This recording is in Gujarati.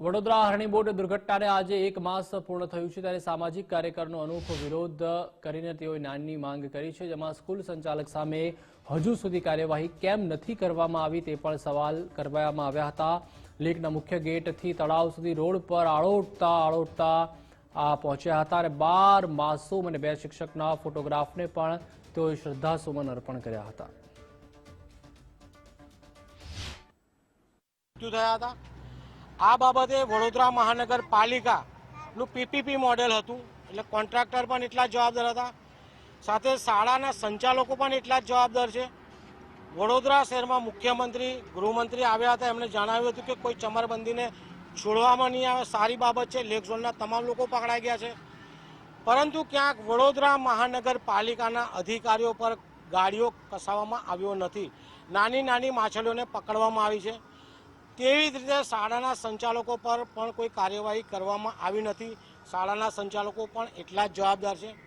વડોદરા હરણીબોટ દુર્ઘટનાને આજે એક માસ પૂર્ણ થયું છે ત્યારે સામાજિક કાર્યકરનો અનોખો વિરોધ કરીને તેઓએ નાની માંગ કરી છે, જેમાં સ્કૂલ સંચાલક સામે હજુ સુધી કાર્યવાહી કેમ નથી કરવામાં આવી તે પણ સવાલ કરવામાં આવ્યા હતા. લેકના મુખ્ય ગેટથી તળાવ સુધી રોડ પર આળોટતા આળોટતા આ પહોંચ્યા હતા અને બાર માસૂમ અને બે શિક્ષકના ફોટોગ્રાફને પણ તેઓએ શ્રદ્ધાસુમન અર્પણ કર્યા હતા. મૃત્યુ થયા હતા? આ બાબતે વડોદરા મહાનગરપાલિકાનું પીપીપી મોડેલ હતું. એટલે કોન્ટ્રાક્ટર પણ એટલા જવાબદાર હતા. સાથે શાળાના સંચાલકો પણ એટલા જ જવાબદાર છે. વડોદરા શહેરમાં મુખ્યમંત્રી, ગૃહમંત્રી આવ્યા હતા. એમણે જણાવ્યું હતું કે કોઈ ચમરબંધીને છોડવામાં નહીં આવે. સારી બાબત છે. લેક ઝોનના તમામ લોકો પકડાઈ ગયા છે. પરંતુ ક્યાંક વડોદરા મહાનગરપાલિકાના અધિકારીઓ પર ગાડીઓ કસાવવામાં આવ્યો નથી. નાની નાની માછલીઓને પકડવામાં આવી છે. તેવી જ રીતે શાળાના સંચાલકો પર પણ કોઈ કાર્યવાહી કરવામાં આવી નથી? શાળાના સંચાલકો પણ એટલા જ જવાબદાર છે.